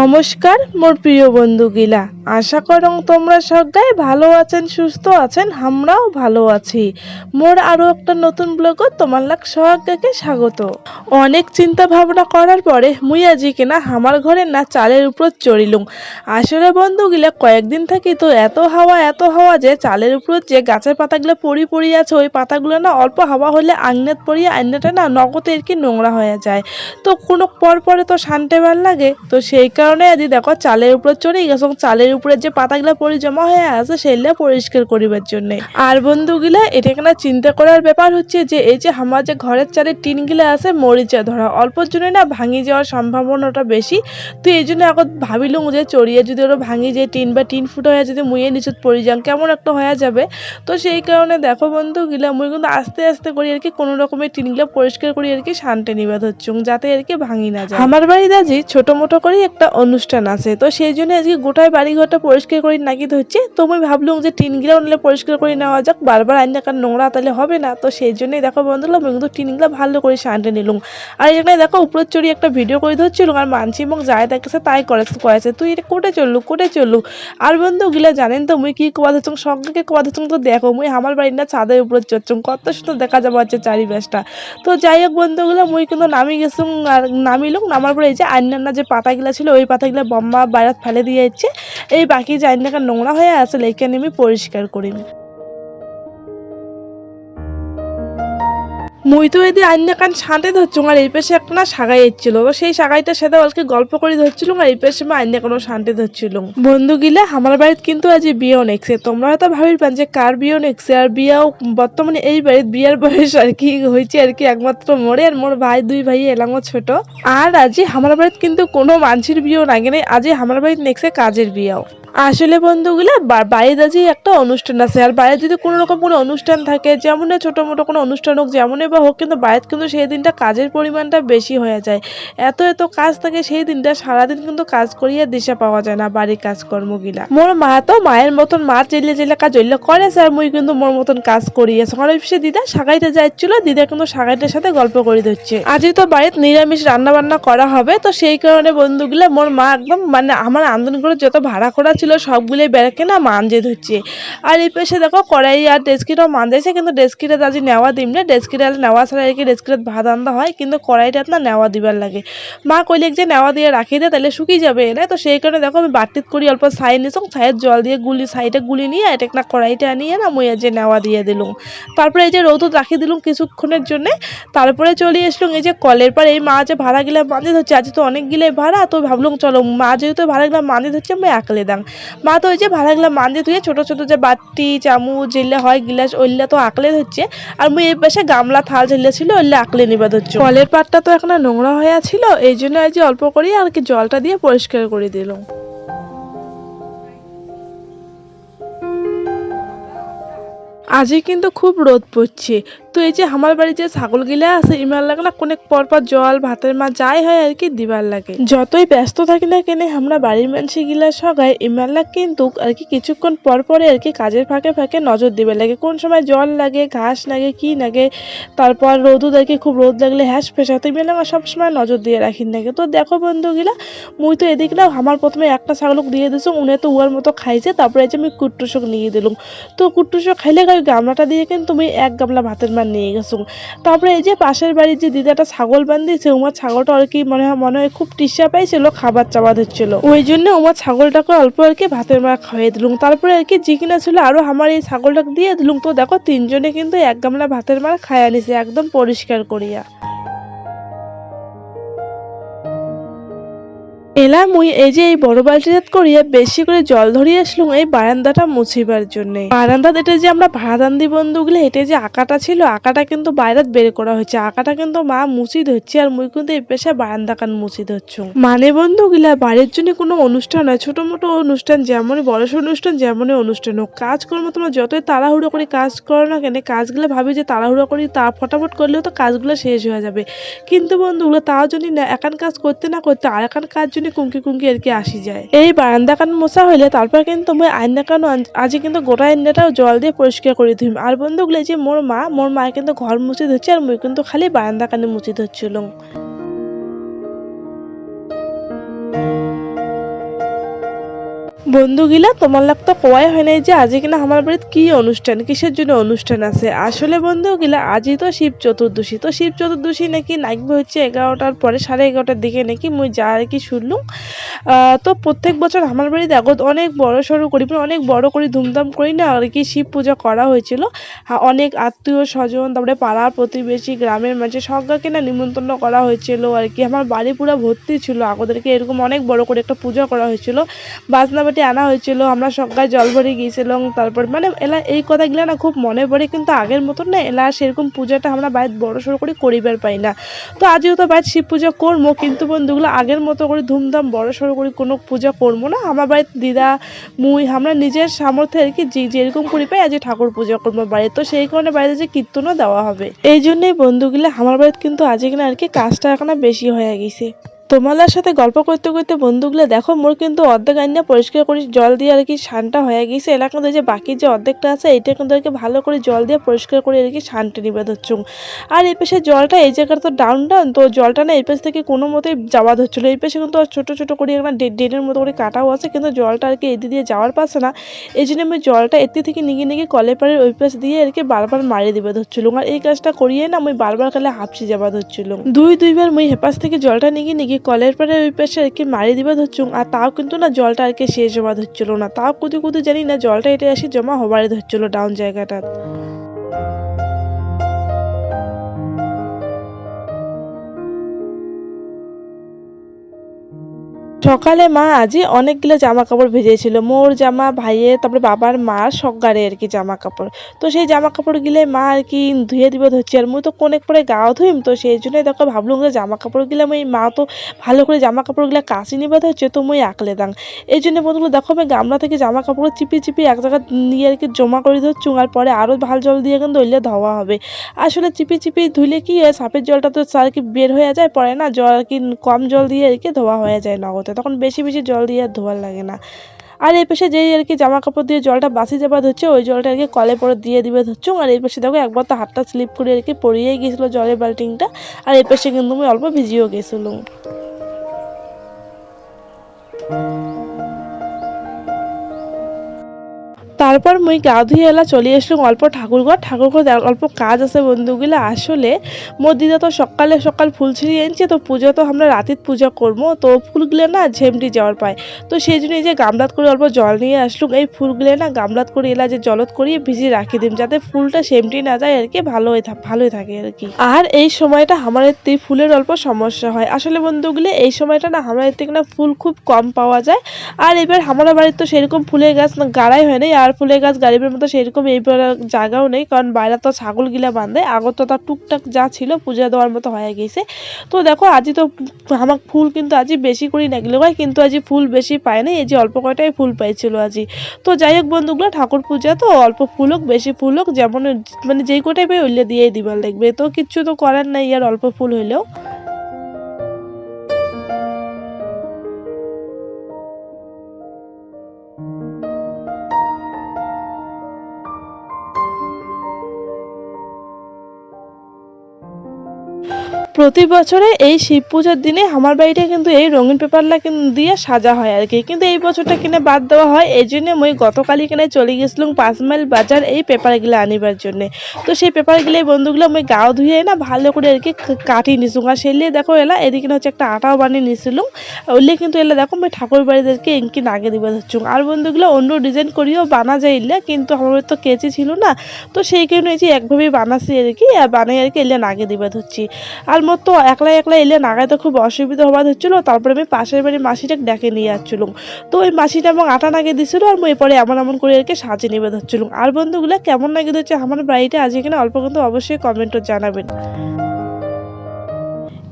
নমস্কার, মোর প্রিয় বন্ধুগিলা। আশা করং তোমরা সবাই ভালো আছেন, সুস্থ আছেন, আমরাও ভালো আছি। মোর আরও একটা নতুন ব্লগও তোমার লাগ সবাইকে স্বাগত। অনেক চিন্তা ভাবনা করার পরে মুই আজি কিনা আমার ঘরে না চালের উপর চড়িলুম। আসলে বন্ধুগিলা, কয়েকদিন থাকি তো এত হাওয়া এত হাওয়া যে চালের উপর যে গাছের পাতাগুলো পড়ি পড়ি আছে, ওই পাতাগুলো না অল্প হাওয়া হলে আংনেত পড়িয়ে আইনেটা না নগদে আর কি নোংরা হয়ে যায়। তো কোনো পর পরে তো শান্তি ভালো লাগে। তো সেই কারণে আদি দেখো চালের উপরে চড়ে গেছে চালের উপরে যে পাতাগুলা পরি জমা হয়ে আছে সেগুলা পরিষ্কার করিবার জন্য। আর বন্ধুগুলা, এটা কেনা চিন্তা করার ব্যাপার হচ্ছে যে এই যে আমার যে ঘরের চালের টিনগুলা আছে মরিচা ধরা অল্পর জন্য না ভাঙি যাওয়ার সম্ভাবনাটা বেশি। তো এই জন্য এখন ভাবিলুম যে চড়িয়ে যদি ওরা ভাঙি যে টিন বা টিন ফুটো হয়ে যদি মুয়ে নিচুত পড়ি যান, কেমন একটা হয়ে যাবে? তো সেই কারণে দেখো বন্ধুগুলা, মুই কিন্তু আস্তে আস্তে করি আর কি কোনো রকমের টিনগুলো পরিষ্কার করি আর কি শান্তি নিবাদ হচ্ছে, যাতে আর কি ভাঙি না যায়। আমার বাড়িতে আজ ছোট মোটো করে একটা অনুষ্ঠান আছে। তো সেই জন্য আজকে গোটায় বাড়ি ঘরটা পরিষ্কার করি নাকি হচ্ছে তো আমি ভাবলাম যে টিনগুলো নিলে পরিষ্কার করে নেওয়া যাক, বারবার আইনা কারণ নোংরা তাহলে হবে না। তো সেই জন্যই দেখো বন্ধুরা, আমি কিন্তু টিনগুলো ভালো করে শান্তি নিলুম। আর এখানে দেখো উপরের চড়ি একটা ভিডিও করে ধরছিল আর মানছি এবং যায় দেখেছে তাই করে, করেছে। তুই এটা কোটে চললু কোটে চললু আর বন্ধু গিলা জানেন তো, মুই কি কোয়া দিচ্ছ সঙ্গে কোয়া দিচ্ছ তো দেখো, মুই আমার বাড়ির না ছাদের উপরে চড়ছুম, কত সুন্দর দেখা যাব হচ্ছে চারিপাশটা। তো যাই হোক বন্ধুগুলো, মুই কিন্তু নামি গেছুম, আর নামিলুম, নামার পরে এই যে আন্যান্না যে পাতাগুলা ছিল, ওই পাতাগুলা বম্বা বাইরে ফেলে দিয়ে যাচ্ছে এই বাকি জায়গাটা নোংরা হয়ে আছে লেখে আমি পরিষ্কার করি মুই তো এদি আন্য কান ছাঁটে ধরছুম, আর এই পাশে একটা সাগাই এসেছিল। সেই সাগাইটার সাথে আজকে গল্প করে ধরছিলুম, আর এই পাশে আমি আন্য কোনো শান্তি ধরছিলুম। বন্ধু গিলা, আমার বাড়িতে কিন্তু আজ বিয়েও নেকছে। তোমরা হয়তো ভাবির যে কার বিয়েও নেকছে, আর বিয়াও বর্তমানে এই বাড়িতে বিয়ার বয়স আর কি, হয়েছে আর কি একমাত্র মোরে আর মোর ভাই, দুই ভাই এলামও ছোট। আর আজি আমার বাড়িতে কিন্তু কোনো মানুষের বিয়েও লাগে নাই আজি আমার বাড়িতে নেকছে কাজের বিয়াও। আসলে বন্ধুগুলো বাড়িতে যে একটা অনুষ্ঠান আছে, আর বাইরে যদি কোনো রকম কোনো অনুষ্ঠান থাকে, যেমন ছোট মোটো কোনো অনুষ্ঠান হোক যেমনই বা হোক, কিন্তু বাড়িতে কিন্তু সেই দিনটা কাজের পরিমাণটা বেশি হয়ে যায়। এত এত কাজ থাকে, সেই দিনটা সারাদিন কিন্তু কাজ করিয়ে দিশা পাওয়া যায় না বাড়ির কাজকর্মগুলা। মোর মা তো মায়ের মতন, মা চেলে চেলে কাজ হইলে করে স্যার, মুই কিন্তু মোর মতন কাজ করিয়েছে। আমার অফিসে দিদা সাগাইতে যাচ্ছিল দিদা কিন্তু সাগাইটার সাথে গল্প করে দিচ্ছে আজই তো বাড়িতে নিরামিষ রান্না বান্না করা হবে, তো সেই কারণে বন্ধুগুলা মোর মা একদম মানে আমার আন্দোলন করে যত ভাড়া করা ছিল, সবগুলোই বেড়াকে না মানজে ধরছে। আর এই পাশে দেখো, কড়াই আর ডেস্কিটাও মানজাইছে, কিন্তু ডেস্কিটা আজি নেওয়া দিম না। ডেস্কিটা নেওয়া ছাড়া আর কি ডেস্কিটাত ভাত আনতে হয়, কিন্তু কড়াইটাত না নেওয়া দিবার লাগে। মা কইলে যে নেওয়া দিয়ে রাখি দে, তাহলে শুকিয়ে যাবে এনে তো সেই কারণে দেখো, আমি বাটিত করি, অল্প ছাই নিছং ছাইয়ের জল দিয়ে গুলি, ছাইটা গুলি নিয়ে এটা না কড়াইটা নিয়ে না মই যে নেওয়া দিয়ে দিলুম। তারপরে এই যে রৌদত রাখি দিলুম কিছুক্ষণের জন্য, তারপরে চলে এসলুম এই যে কলের পর এই মা যে ভাড়া গিলা মাঝে ধরছে, আজ তো অনেক গিলে ভাড়া, তো ভাবলুম চলো, মা যেহেতু ভাড়া গিলা মাঝে ধরছে, আমি একলে দাং মা তো ওই যে ভাড়াগুলা মানজে ধুয়ে ছোট ছোট যে বাটি, চামচ যেগুলো হয়, গিলাস, ওইগুলা তো আঁকলে ধরছে। আর মুই এই পাশে গামলা, থাল যেগুলো ছিল, ওইগুলো আঁকলে নিবা ধরছে। কলের পাটটা তো এখন নোংরা হয়ে ছিল এই জন্য আজ অল্প করে আর কি জলটা দিয়ে পরিষ্কার করে দিলাম। আজই কিন্তু খুব রোদ পড়ছে। তো এই যে আমার বাড়ি যে ছাগল গিলা আছে, ইমার লাগে না কোনে পরপর জল, ভাতের মা যাই হয় আর কি দিবার লাগে। যতই ব্যস্ত থাকি না কেনে, আমরা বাড়ির মানুষের গিলা সগাই ইমার লাগ কিন্তু আর কি কিছুক্ষণ পর পরে আর কি কাজের ফাঁকে ফাঁকে নজর দিবার লাগে। কোন সময় জল লাগে, ঘাস লাগে, কি লাগে, তারপর রোদও দেখে খুব রোদ লাগলে হ্যাস ফেসা তো ইমেলা সবসময় নজর দিয়ে রাখি লাগে। তো দেখো বন্ধুগুলা, মুই তো এদিক না আমার প্রথমে একটা ছাগলক দিয়ে দিছো, উনি তো উয়ার মতো খাইছে, তারপরে এই যে আমি কুট্টুসক নিয়ে দিলুম। তো কুট্টুসক খাইলে গামলাটা দিয়ে কিন্তু তুমি এক গামলা ভাতের মার নিয়ে গেছো। তারপরে এই যে পাশের বাড়ির যে দিদাটা ছাগল বান্ধিয়েছে ওমার ছাগলটা আর কি মনে হয় মনে হয় খুব টিসা পাইছিল, খাবার চাবার হচ্ছিল ওই জন্য ওমার ছাগলটাকে অল্প আর কি ভাতের মার খাইয়ে দিলুম। তারপরে আর কি জিকিনা কিনা ছিল, আরও আমার এই ছাগলটাকে দিয়ে দিলুম? তো দেখো, তিনজনে কিন্তু এক গামলা ভাতের মার খাইয়া নিছে একদম পরিষ্কার করিয়া। এলা মুই এই যে এই বড় বালতিজাত করিয়া বেশি করে জল ধরিয়ে আসলুম এই বারান্দাটা মুছিবার জন্য। বারান্দাত এটা যে আমরা ভাড়াদান্দি বন্ধুগুলো এটা যে আঁকাটা ছিল, আঁকাটা কিন্তু বাইরে বের করা হয়েছে। আঁকাটা কিন্তু মা মুছি ধরছে আর মুই কিন্তু এই পেশা বারান্দা কান মুছি ধরছু মানে বন্ধুগুলা, বাড়ির জন্য কোনো অনুষ্ঠান হয় ছোট মোটো অনুষ্ঠান যেমনই, বড় অনুষ্ঠান যেমনই অনুষ্ঠান হোক, কাজকর্ম তোমরা যতই তাড়াহুড়ো করে কাজ করো না কেন, কাজগুলো ভাবি যে তাড়াহুড়ো করি, তা ফটাফট করলেও তো কাজগুলো শেষ হয়ে যাবে। কিন্তু বন্ধুগুলো তাও যদি না, একান কাজ করতে না করতে আর একান কাজ যদি কুঙ্কি কুঙ্কি আর কি আসি যায়। এই বারান্দা কান মোছা হইলে তারপর কিন্তু মই আইনা কান আজি কিন্তু গোটা আইনাটাও জল দিয়ে পরিষ্কার করে দিম আর বন্ধুগুলো যে মোর মা মোর মা কিন্তু ঘর মুছে ধরছে আর মই কিন্তু খালি বারান্দা কানে মুছে ধরছিলাম। বন্ধুগিলা, তোমার লাগ তো কোয়াই হয় নাই যে আজকে কিনা আমার বাড়িতে কি অনুষ্ঠান, কিসের জন্য অনুষ্ঠান আছে? আসলে বন্ধুগিলা আজই তো শিব চতুর্দশী, তো শিব চতুর্দশী নাকি নাচবে হচ্ছে এগারোটার পরে, সাড়ে এগারোটার দিকে নাকি মুই যা আর কি শুনলুম। তো প্রত্যেক বছর আমার বাড়িতে আগত অনেক বড় সড়ো করি মানে অনেক বড় করে ধুমধাম করি না আর কি শিব পূজা করা হয়েছিল। অনেক আত্মীয় স্বজন, তারপরে পাড়া প্রতিবেশী, গ্রামের মাঝে সবাইকে না নিমন্ত্রণ করা হয়েছিল আর কি। আমার বাড়ি পুরো ভর্তি ছিল আগোদেরকে এরকম অনেক বড় করে একটা পূজা করা হয়েছিল। বাজনা বাটি আনা হয়েছিল, আমরা সবাই জল ভরে গিয়েছিলাম, তারপর মানে এলা, এই কথাগুলো না খুব মনে পড়ে, কিন্তু আগের মতন না, এলা সেরকম পূজাটা আমরা বাড়িতে বড় সড়ো করে করিবার পাই না। তো আজও তো বাড়িতে শিব পূজা করব, কিন্তু বন্ধুগুলো আগের মতো করে ধুমধাম বড় সড়ো করে কোনো পূজা করব না। আমার বাড়িতে দিদা, মুই, আমরা নিজের সামর্থ্যে আর কি যে যেরকম করি পাই আজ ঠাকুর পূজা করব বাড়িতে। তো সেই কারণে বাড়িতে যে কীর্তনও দেওয়া হবে। এই জন্যই বন্ধুগুলো, আমার বাড়িতে কিন্তু আজ কিনা আর কি কাজটা এখন বেশি হয়ে গেছে। তোমালার সাথে গল্প করতে করতে বন্ধুগুলো দেখো, মোর কিন্তু অর্ধেক আইনা পরিষ্কার করে জল দিয়ে আর কি শানটা হয়ে গেছে। এলাকা কিন্তু যে বাকি যে অর্ধেকটা আছে এটা কিন্তু আর কি ভালো করে জল দিয়ে পরিষ্কার করে আর কি শানটা নিবে ধরছুম আর এই পাশে জলটা এই জায়গাটা তো ডাউন ডাউন তো জলটা না এই পাশ থেকে কোনো মতেই যাওয়া ধরছিল এই পাশে কিন্তু ছোট ছোট করে একটা ড্রেনের মতো করে কাটাও আছে, কিন্তু জলটা আর কি এদি দিয়ে যাওয়ার পাচ্ছে না। এই জন্য আমি জলটা এতে থেকে নিগে নিগে কলে পাড়ের ওই পাশ দিয়ে আর কি বারবার মারিয়ে দিবে ধরছিল। আর এই কাজটা করিয়ে না, আমি বারবার খালি হাঁপসি যাওয়া ধরছিল। দুই, দুইবার মুই হেপাশ থেকে জলটা নিগে নিগে কলের পাড়ে ওই পাশে আর কি মারি দিবা ধরছুম, আর তাও কিন্তু না জলটা আর কি শেষ হওয়া ধরছিল না। তাও কুদু কুদু জানি না জলটা এটা এসে জমা হবারে ধরছিল ডাউন জায়গাটা সকালে মা আজি অনেকগুলো জামা কাপড় ভেজেছিল। মোর জামা, ভাইয়ের, তারপরে বাবার মার সকারে আর কি জামা কাপড় তো সেই জামা কাপড় গিলে মা আর কি ধুয়ে দিব ধরছি আর মুই তো কোনেক পরে গাও ধুইম, তো সেই জন্যই দেখো ভাবলুম যে জামা কাপড় গিলে মুই মা তো ভালো করে জামা কাপড়গুলা কাশি নিবে ধরছে তো মুই আঁকলে দাং। এই জন্য বন্ধুগুলো দেখো আমি গামলা থেকে জামা কাপড় চিপি চিপি এক জায়গায় নিয়ে আর কি জমা করে ধরছু আর পরে আরও ভালো জল দিয়ে কিন্তু ধরলে ধোয়া হবে। আসলে চিপি চিপি ধুলে কি হয়, সাপের জলটা তো আর কি বের হয়ে যায়, পরে না জল আর কি কম জল দিয়ে আর কি ধোয়া হয়ে যায় নগদে। তখন বেশি বেশি জল দিয়ে আর ধোয়ার লাগে না। আর এই পাশে যেই আর কি জামা কাপড় দিয়ে জলটা বাসি যাবার ধরছে, ওই জলটা আর কি কলে পরে দিয়ে দিবে ধরছো আর এই পাশে দেখো একবার তো হাতটা স্লিপ করে আর কি পড়িয়েই গেছিল জলের বাল্টিংটা আর এই পাশে কিন্তু আমি অল্প ভিজিয়েও গেছিলাম। তারপর মুই গা ধুয়ে এলা চলে আসলাম অল্প ঠাকুরঘর ঠাকুরঘর অল্প কাজ আছে বন্ধুগুলো, আসলে মোর দিদা তো সকালে সকাল ফুল ছিঁড়িয়ে আনছে, তো পুজো তো আমরা রাতের পূজা করব, তো ফুলগুলো না ঝেমটি যাওয়ার পায়। তো সেই জন্য এই যে গামলাত করে অল্প জল নিয়ে আসলুম এই ফুলগুলো না গামলাত করে এলা যে জলত করিয়ে ভিজিয়ে রাখি দিম, যাতে ফুলটা সেমটি না যায় আর কি, ভালো থাক ভালোই থাকে আর কি। আর এই সময়টা আমার এতে ফুলের অল্প সমস্যা হয়। আসলে বন্ধুগুলো, এই সময়টা না আমার থেকে না ফুল খুব কম পাওয়া যায়। আর এবার আমার বাড়িতে তো সেরকম ফুলের গাছ না, গাড়াই হয় নাই, আর ফুলের গাছ গাড়িবের মতো সেরকম আর জায়গাও নেই, কারণ বাইরে তো ছাগল গিলা বাঁধে আগত তো তার টুকটাক যা ছিল পূজা দেওয়ার মতো হয়ে গেছে। তো দেখো আজি তো আমার ফুল কিন্তু আজি বেশি করি না গেলে হয় কিন্তু আজি ফুল বেশি পায় না এই যে অল্প কয়টাই ফুল পাইছিল আজি। তো যাই হোক বন্ধুগুলো, ঠাকুর পূজা তো অল্প ফুল হোক, বেশি ফুল হোক, যেমন মানে যেই কটাই পাই ওইলে দিয়েই দিবার লাগবে। তো কিচ্ছু তো করার নাই, আর অল্প ফুল হইলেও। প্রতি বছরে এই শিব পূজার দিনে আমার বাড়িটা কিন্তু এই রঙিন পেপারলা দিয়ে সাজা হয় আর কি। কিন্তু এই বছরটা কিনে বাদ দেওয়া হয়, এই জন্য মুই গতকালই কিনে চলে গেছিলাম পাঁচ মাইল বাজার এই পেপারগুলো আনিবার জন্য। তো সেই পেপারগুলো এই বন্ধুগুলো আমি গাও ধুয়ে না ভালো করে আর কি কাটি নিছিলাম। আর সেলে দেখো এলা, এদিকে হচ্ছে একটা আটাও বানিয়ে নিছিলাম। ওইলে কিন্তু এলা দেখো আমি ঠাকুর বাড়িদেরকে ইনকি নাগে দিবে ধরছুম আর বন্ধুগুলো অন্য ডিজাইন করিও বানা যায় ইল্লা কিন্তু আমার তো কেচি ছিল না। তো সেই কারণে এই যে একভাবেই বানাচ্ছি আর কি বানাই আর কি এলে নাগে দিবে ধরছি। আর মোর তো একলা একলা এলে নাগাইতে খুব অসুবিধা হবার হচ্ছিল। তারপরে আমি পাশের বাড়ির মাসিটাকে ডেকে নিয়ে যাচ্ছিল। তো ওই মাসিটা এবং আটা নাগে দিছিল আর মই পরে এমন এমন করে আর কি সাজিয়ে নিবে ধরছিলাম আর বন্ধুগুলো কেমন নাগে ধরছে আমার বাড়িটা আজ এখানে অল্প কিন্তু অবশ্যই কমেন্টও জানাবেন।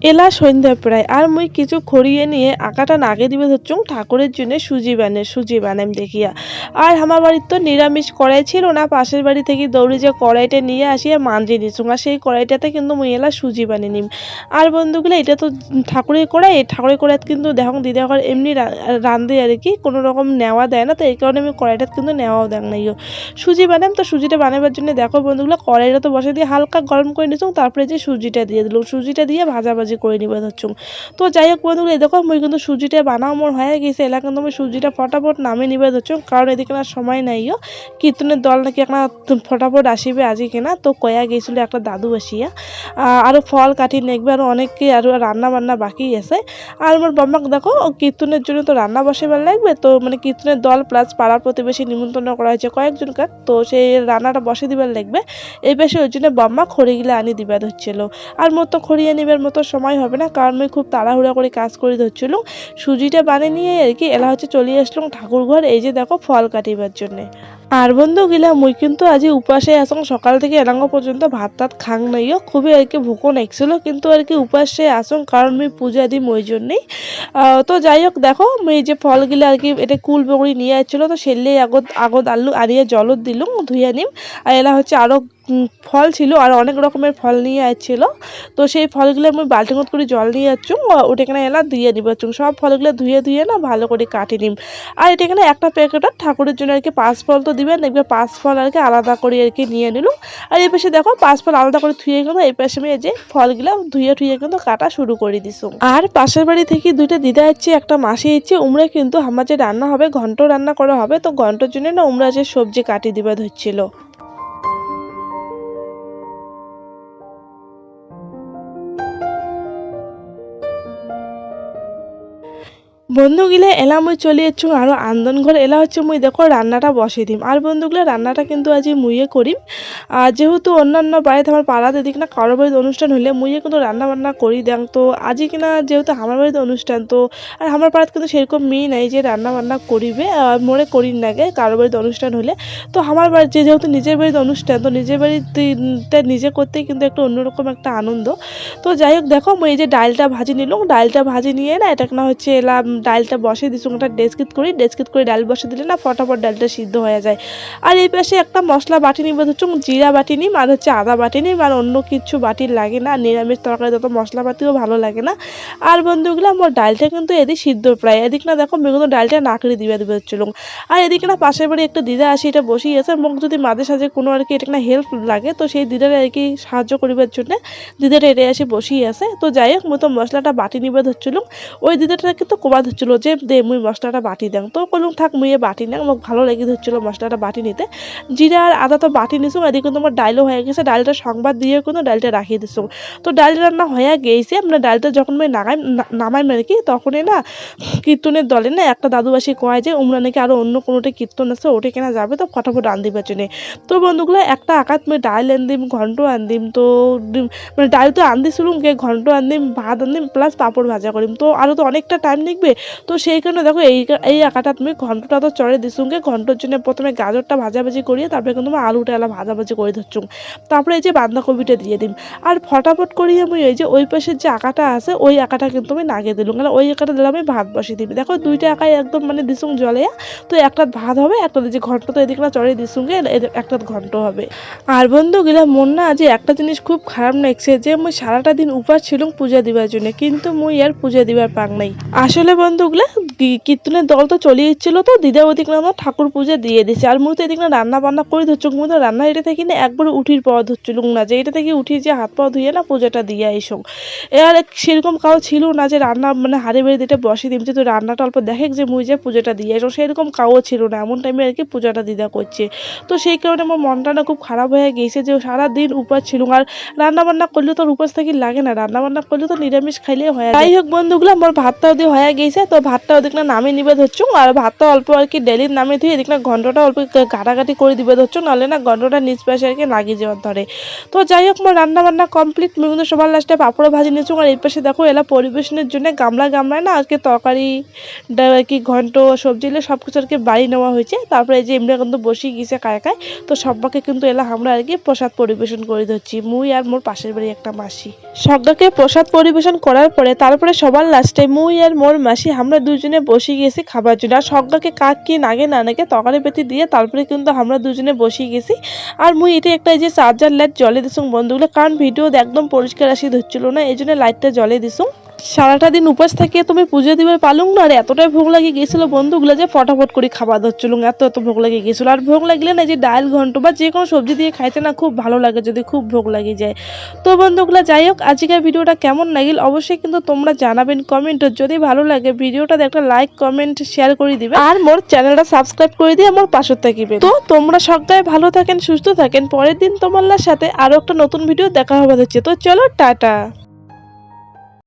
এলা সন্ধ্যা প্রায়। আর মুই কিছু খড়িয়ে নিয়ে আঁকাটা নাগে দিবে ধরছুম ঠাকুরের জন্য সুজি বানে সুজি বানাম দেখিয়া। আর আমার বাড়ির তো নিরামিষ কড়াই ছিল না, পাশের বাড়ি থেকে দৌড়ে যে কড়াইটা নিয়ে আসিয়া মাঞ্জি দিছুম। আর সেই কড়াইটাতে কিন্তু মুই এলা সুজি বানিয়ে নিম। আর বন্ধুগুলো, এটা তো ঠাকুরের কড়াই, এই ঠাকুরের কড়াইত কিন্তু দেখুন দিদি এখন এমনি রা- রান্ধে আর কি, কোনো রকম নেওয়া দেয় না, তো এই কারণে আমি কড়াইটাত কিন্তু নেওয়াও দেন নাই সুজি বানাম তো সুজিটা বানাবার জন্য দেখো বন্ধুগুলো, কড়াইটা তো বসে দিয়ে হালকা গরম করে নিছুম, তারপরে যে সুজিটা দিয়ে দিলাম। সুজিটা দিয়ে ভাজা ভাজি করে নিবে ধরছুম তো যাই হোক বন্ধুগুলো দেখো মুই কিন্তু সুজিটা বানাও মোর হয়ে গেছে। এলা কিন্তু আমি সুজিটা ফটাফট নামে নিবে ধরছুম কারণ এদিকে না সময় নাইও কীর্তনের দল নাকি একটা ফটাফট আসিবে আজি কিনা তো কয়া গেছিল একটা দাদু আসিয়া। আহ, আরও ফল কাটি নেকবে আরও অনেকে আরও রান্না বান্না বাকি আছে। আর আমার বাম্মাক দেখো কীর্তনের জন্য তো রান্না বসাবার লাগবে তো মানে কীর্তনের দল প্লাস পাড়ার প্রতিবেশী নিমন্ত্রণ করা হয়েছে কয়েকজন কাক তো সেই রান্নাটা বসে দিবার লাগবে। এই পাশে ওই জন্য বাম্মা খড়িগুলো আনি দিবার হচ্ছিল। আর মোর তো খড়িয়ে নিবার মতো সময় হবে না। কারণ আমি খুব তাড়াহুড়া করে কাজ করে ধরছিল সুজিটা বানিয়ে নিয়ে আর কি এলা হচ্ছে চলে আসলাম ঠাকুর ঘর এই যে দেখো ফল কাটিবার জন্যে। আর বন্ধু গিলা মুই কিন্তু আজি উপাসে আসং সকাল থেকে এলাঙ্গ পর্যন্ত ভাত টাত খাং নাইও খুবই আর কি ভুকো নাইছিল কিন্তু আর কি উপাসে আসং কারণ মুই পূজা দিম ওই জন্যই। তো যাই হোক দেখো মুই যে ফলগুলো আর কি এটা কুল বগড়ি নিয়ে আসছিল তো সেলে আগত আগত আলু আনিয়ে জলত দিলুম ধুয়ে নিম আর এলা হচ্ছে আরও উম, ফল ছিল আর অনেক রকমের ফল নিয়ে আসছিল তো সেই ফলগুলো আমি বালতি মত করে জল নিয়ে যাচ্ছুম ওটা এখানে এলা ধুয়ে নিব। সব ফলগুলো ধুয়ে ধুয়ে না ভালো করে কাটি নিম। আর এটা এখানে একটা প্যাকেট ঠাকুরের জন্য আর কি পাঁচ ফল তো দিবেন, দেখবে পাঁচ ফল আর কি আলাদা করে আর কি নিয়ে নিলাম। আর এই পাশে দেখো পাঁচ ফল আলাদা করে ধুয়ে কিন্তু এই পাশে আমি এই যে ফলগুলো ধুয়ে ধুয়ে কিন্তু কাটা শুরু করে দিছো। আর পাশের বাড়ি থেকে দুইটা দিদা ইচ্ছে একটা মাসি ইচ্ছে উমরা কিন্তু আমার যে রান্না হবে, ঘন্ট রান্না করা হবে, তো ঘণ্টার জন্য না উমরা যে সবজি কাটি দিবা ধরছিল। বন্ধুগুলো এলা মুই চলে যাচ্ছ আরও আন্দন ঘর এলা হচ্ছে মুই দেখো রান্নাটা বসে দিম। আর বন্ধুগুলো রান্নাটা কিন্তু আজ মুইয়ে করিম। আর যেহেতু অন্যান্য বাড়িতে আমার পাড়াতে দিক না কারোর বাড়িতে অনুষ্ঠান হলে মুইয়ে কিন্তু রান্না বান্না করি দেন। তো আজই কিনা যেহেতু আমার বাড়িতে অনুষ্ঠান, তো আর আমার পাড়াতে কিন্তু সেরকম মেয়ে নাই যে রান্না বান্না করিবে মনে করি নাগে কারোর বাড়িতে অনুষ্ঠান হলে তো আমার বাড়ি যে যেহেতু নিজের বাড়িতে অনুষ্ঠান, তো নিজের বাড়িতে নিজে করতেই কিন্তু একটা অন্যরকম একটা আনন্দ। তো যাই হোক দেখো, মুই এই যে ডালটা ভাজি নিলাম, ডালটা ভাজি নিয়ে না এটা না হচ্ছে এলাম ডালটা বসে দিছি ওটা ডেস্কিত করি ডেস্কিত করে ডাল বসে দিলে না ফটাফট ডালটা সিদ্ধ হয়ে যায়। আর এই পাশে একটা মশলা বাটি নিব হচ্ছে জিরা বাটি নিম আর হচ্ছে আদা বাটি নিম আর অন্য কিছু বাটির লাগে না, নিরামিষ তরকারি যত মশলা পাতিও ভালো লাগে না। আর বন্ধুগুলো, আমার ডালটা কিন্তু এদিক সিদ্ধ প্রায়, এদিক না দেখো কিন্তু ডালটা নাকড়ি দিবে দিবে হচ্ছিল আর এদিকে না পাশের বাড়ি একটা দিদা আসি এটা আছে এবং যদি মাঝে সাঝে কোনো আর কি এটা না হেল্প লাগে, তো সেই দিদার আর কি সাহায্য করিবার জন্য দিদাটা এটা এসে বসিয়ে আছে। তো যাই হোক মতো মশলাটা বাটি নিবে ধরছিলাম ওই দিদাটা কিন্তু কোবা ধরছিল যে, দে, মুই মশলাটা বাটি দেন তো কলুম থাক, মুই এ বাটি নেন মোক ভালো লেগে ধরছিল মশলাটা বাটি নিতে। জিরা আর আদা তো বাটি নিছো, এদিকে কিন্তু আমার ডালও হয়ে গেছে ডালটা সংবাদ দিয়ে কিন্তু ডালটা রাখিয়ে দিছো। তো ডাল রান্না হয়ে গেছে আমরা ডালটা যখন আমি নাগাই নামাই আর কি, তখনই না কীর্তনের দলে না একটা দাদুবাসী কয় যে, উমরা নাকি আরও অন্য কোনোটা কীর্তন আছে, ওটা কেনা যাবে, তো ফটাফট দিবার জন্য তো বন্ধুগুলো একটা আকাত মই ডাল আন দিম ঘন্ট আন দিম তো মানে ডাল তো আন দিছিলুম গে, ঘন্ট আন দিম ভাত আন দিম প্লাস পাপড় ভাজা করিম। তো আরও তো অনেকটা টাইম নিকবে তো সেই কারণে দেখো এই এই আঁকাটা তুমি ঘন্টটা তো চড়ে দিছুঙ্গে, ঘন্টর জন্য প্রথমে গাজরটা ভাজাভাজি করিয়ে তারপরে কিন্তু আমি আলুটা এলা ভাজাভাজি করে ধরছুম তারপরে এই যে বাঁধাকপিটা দিয়ে দিম। আর ফটাফট করিয়ে আমি এই যে ওই পাশের যে আঁকাটা আছে, ওই আঁকাটা কিন্তু আমি নাগে দিলুম কারণ ওই আঁকাটা দিলে আমি ভাত বসিয়ে দিবি। দেখো দুইটা আঁকাই একদম মানে দিছুম জলে, তো একটা ভাত হবে একটা যে ঘন্ট তো এদিকে চড়ে দিছুঙ্গে একটা ঘন্ট হবে। আর বন্ধু গেলা মন না যে একটা জিনিস খুব খারাপ লাগছে যে, মুই সারাটা দিন উপাস ছিলাম পূজা দিবার জন্য, কিন্তু মুই আর পূজা দিবার পাক নাই। আসলে বন্ধুগুলা কীর্তনের দল তো চলে এসেছিল তো, দিদা ওদিক আমার ঠাকুর পূজা দিয়ে দিছে আর মুই তো এদিক রান্না বান্না করে ধরছুম কিন্তু রান্না এটা থেকে না একবারে উঠির পাওয়া ধরছিলুম না যে এটা থেকে উঠি যে হাত পা ধুয়ে না পূজাটা দিয়ে আইসং এর সেরকম কাউ ছিল না যে রান্না মানে হাড়ি বেড়ে দিতে বসে যে তুই রান্নাটা অল্প দেখে যে মুই যে পূজাটা দিয়ে আইসং সেরকম কাউ ছিল না, এমন টাইমে আর কি পূজাটা দিদা করছে। তো সেই কারণে আমার মনটা না খুব খারাপ হয়ে গেছে যে সারা দিন উপাস ছিল, আর রান্না বান্না করলে তো আর উপাস থাকি লাগে না রান্না বান্না করলে তো নিরামিষ খাইলে হয় যাই হোক বন্ধুগুলো, আমার ভাতটা ওদি হয়ে গেছে তো ভাতটা ওদিক না নামে নিবে ধরছু, আর ভাতটা অল্প আর কি ডেলির নামে ধুয়ে এদিক না ঘন্টটা অল্প কাটাকাটি করে দিবে ধরছু, নাহলে না ঘন্টটা নিচ পাশে আর কি লাগিয়ে যাওয়ার ধরে। তো যাই হোক, আমার রান্না বান্না কমপ্লিট আমি কিন্তু সবার লাস্টে পাপড় ভাজি নিয়েছি, আর এই পাশে দেখো এলা পরিবেশনের জন্য গামলা গামলায় না আজকে তরকারি আর কি ঘন্ট, সবজি এলে সব কিছু আর কি বাড়ি নেওয়া হয়েছে, তারপরে এই যে এমনি কিন্তু বসে গেছে কায় কায়, তো সবাইকে কিন্তু এলা আমরা আর কি প্রসাদ পরিবেশন করে ধরছি, মুই আর মোর পাশের বাড়ি একটা মাসি। সজ্ঞাকে প্রসাদ পরিবেশন করার পরে, তারপরে সবার লাস্টে মুই আর মোর মাসি আমরা দুজনে বসে গেছি খাবার জন্য। আর সজ্ঞাকে কাক কি নাগে না নাগে তকারি পেতে দিয়ে তারপরে কিন্তু আমরা দুজনে বসে গেছি। আর মুই এটা একটা যে চার্জার লাইট জলে দিছুম বন্ধুগুলো, কারণ ভিডিও একদম পরিষ্কার আসি ধরছিল না, এই জন্য লাইটটা জলে দিছুম সারাটা দিন উপাস থাকিয়ে তুমি পুজো দিবে পালুং না? আর এতটাই ভোগ লাগিয়ে গিয়েছিল বন্ধুগুলো যে ফটাফট করে খাবার ধরছিল এত এত ভোগ লাগিয়ে গিয়েছিল। আর ভোগ লাগলে না যে ডাল, ঘন্ট বা যে কোনো সবজি দিয়ে খাইতে না খুব ভালো লাগে যদি খুব ভোগ লাগিয়ে যায়। তো বন্ধুগুলো, যাই হোক, আজকের ভিডিওটা কেমন লাগিল অবশ্যই কিন্তু তোমরা জানাবেন কমেন্ট যদি ভালো লাগে ভিডিওটাতে একটা লাইক কমেন্ট শেয়ার করে দিবে। আর মোর চ্যানেলটা সাবস্ক্রাইব করে দিয়ে আমার পাশে থাকিবে। তো তোমরা সবাই ভালো থাকেন, সুস্থ থাকেন। পরের দিন তোমার সাথে আরও একটা নতুন ভিডিও দেখা হবে হচ্ছে। তো চলো, টাটা।